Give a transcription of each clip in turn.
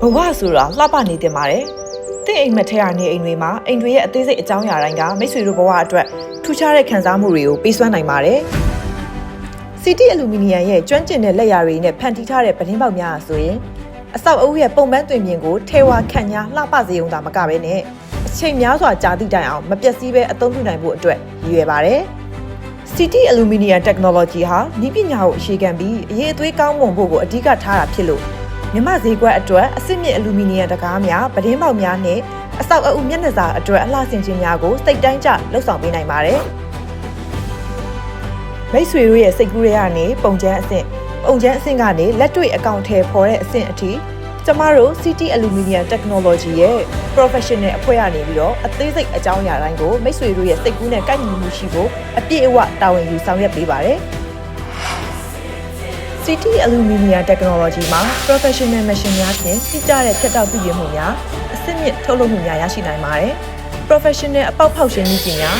ဘဝဆိုတာလှပနေတင်ပါတယ်တင့်အိမ်မက်ထဲကနေအိမ်တွေမှာအိမ်တွေရဲ့အသေးစိတ်အကြောင်းအရာတိုင်းကမိတ်ဆွေတို့ဘဝအတွက်ထူးခြားတဲ့ခံစားမှုတွေကိုပေးစွမ်းနိုင်ပါတယ်စီတီအလူမီနီယံရဲ့ကျွမ်းကျင်တဲ့လက်ရာတွေနဲ့ဖန်တီးထားတဲ့ပတင်းပေါက်များဆိုရင်အဆောက်အဦရဲ့ပုံပန်းတွင်ပြင်ကိုထဲဝါခန့်ညာလှပစေုံသာမကဘဲနဲ့အချိန်များစွာကြာသည့်တိုင်အောင်မပျက်စီးဘဲအသုံးပြုနိုင်ဖို့အတွက်ရည်ရွယ်ပါတယ် CT Aluminium Technology ဟာဤပညာကိုအခြေခံပြီးအရေးအသွေးကောင်းမွန်ဖို့ကိုအဓိကထားတာဖြစ်လို့ မြမဈေးကွက်အတွက်အစစ်မြစ်အလူမီနီယံတကားများပတင်းပေါက်များနဲ့အဆောက်အဦမျက်နှာစာအတွက်အလှဆင်ခြင်းများကိုစိတ်တိုင်းကျလှုပ်ဆောင်ပေးနိုင်ပါတယ်။မိတ်ဆွေတို့ရဲ့စိတ်ကူးတွေကနေပုံချမ်းအဆင့်ပုံချမ်းအဆင့်ကနေလက်တွေ့အကောင့်ထဲပေါ်တဲ့အဆင့်အထိကျမတို့ CT Aluminium Technology ရဲ့ professional အဖွဲ့ကနေပြီးတော့အသေးစိတ်အကြောင်းအရာတိုင်းကိုမိတ်ဆွေတို့ရဲ့စိတ်ကူးနဲ့ကိုက်ညီမှုရှိဖို့အပြည့်အဝတာဝန်ယူဆောင်ရွက်ပေးပါတယ်။ CT Aluminium Technology မှာ professional machine များဖြင့်တိကျတဲ့ဖြတ်တောက်ပြုပြင်မှုများအစစ်မြစ်ထုတ်လုပ်မှုများရရှိနိုင်ပါတယ်။ professional အပေါက်ဖောက်ခြင်းနည်းပညာ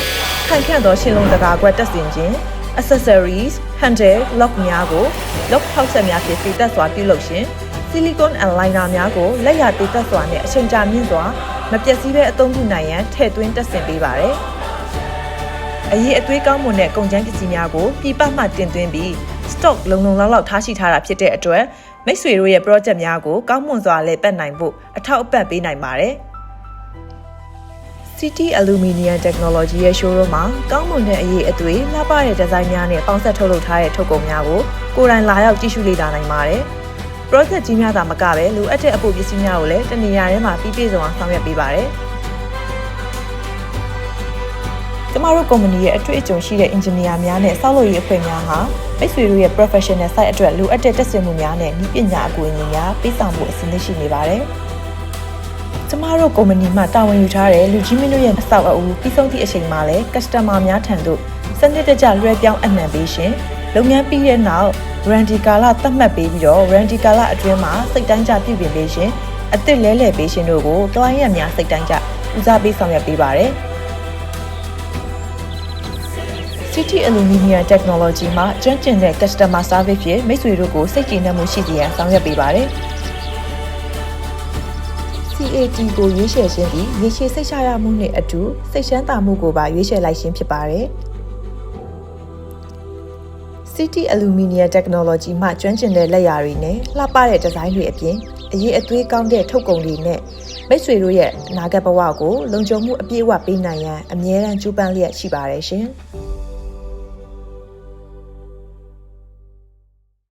ခိုင်ခန့်သောရှင်းလုံးတကာကွက်တက်ဆင်ခြင်း accessories handle lock များကို lock ဖောက်ဆက်များဖြင့်တည်သက်စွာပြုလုပ်ခြင်း silicone and liner များကိုလက်ရာတည်သက်စွာနဲ့အချိန်ကြာမြင့်စွာမပျက်စီးဘဲအသုံးပြုနိုင်ရန်ထည့်သွင်းတက်ဆင်ပေးပါတယ်။အရေးအသွေးကောင်းမွန်တဲ့ကုန်ကျန်းပစ္စည်းများကိုပြပမှတင်သွင်းပြီး stock လုံလုံလောက်လောက်ထားရှိထားတာဖြစ်တဲ့အတွက်မိတ်ဆွေတို့ရဲ့ project များကိုကောင်းမွန်စွာလည်ပတ်နိုင်ဖို့အထောက်အပံ့ပေးနိုင်ပါတယ်။ CT Aluminium Technology ရဲ့ showroom မှာကောင်းမွန်တဲ့အရေးအသွေးလှပတဲ့ဒီဇိုင်းများနဲ့ပေါင်းစပ်ထုတ်လုပ်ထားတဲ့ထုတ်ကုန်များကိုကိုယ်တိုင်လာရောက်ကြည့်ရှုလေ့လာနိုင်ပါတယ်။ project ကြီးများသာမကပဲလိုအပ်တဲ့အပိုပစ္စည်းများကိုလည်းတနေရာထဲမှာပြီးပြည့်စုံအောင်ဆောင်ရွက်ပေးပါတယ်။ ကျမတို့ကုမ္ပဏီရဲ့အတွေ့အကြုံရှိတဲ့ engineer များနဲ့ဆောက်လုပ်ရေးအဖွဲ့များဟာမိတ်ဆွေတို့ရဲ့ professional site အတွက်လိုအပ်တဲ့တက်ဆွေမှုများနဲ့ဤပညာအကူအညီများပေးဆောင်ဖို့အစီအစဉ်ရှိနေပါတယ်။ကျမတို့ကုမ္ပဏီမှတာဝန်ယူထားတဲ့လူကြီးမင်းတို့ရဲ့အဆောက်အဦပြီးဆုံးသည့်အချိန်မှာလည်း customer များထံသို့စနစ်တကျလွှဲပြောင်းအနှံပေးရှင်လုပ်ငန်းပြီးတဲ့နောက် warranty ကာလသတ်မှတ်ပေးပြီးတော့ warranty ကာလအတွင်းမှာစိတ်တိုင်းကြပြုပြင်ပေးရှင်အစ်စ်လဲလှယ်ပေးရှင်တို့ကို client များစိတ်တိုင်းကြဦးစားပေးဆောင်ရွက်ပေးပါတယ်။ City Aluminium Technology မှာကျွမ်းကျင်တဲ့ customer service ဖြင့်မိတ်ဆွေတို့ကိုစိတ်ကြည်နက်မှုရှိစေရန်ဆောင်ရွက်ပေးပါတယ်။ CAT ကိုရွေးချယ်ခြင်းသည်ရေရှည်စိတ်ချရမှုနှင့်အတူစိတ်ချမ်းသာမှုကိုပါရွေးချယ်လိုက်ခြင်းဖြစ်ပါတယ်။ City Aluminium Technology မှကျွမ်းကျင်တဲ့လက်ရာတွေနဲ့လှပတဲ့ဒီဇိုင်းတွေအပြင်အရေးအသွေးကောင်းတဲ့ထုတ်ကုန်တွေနဲ့မိတ်ဆွေတို့ရဲ့အနာဂတ်ဘဝကိုလုံခြုံမှုအပြည့်အဝပေးနိုင်ရန်အမြဲတမ်းကြိုးပမ်းလျက်ရှိပါတယ်ရှင်။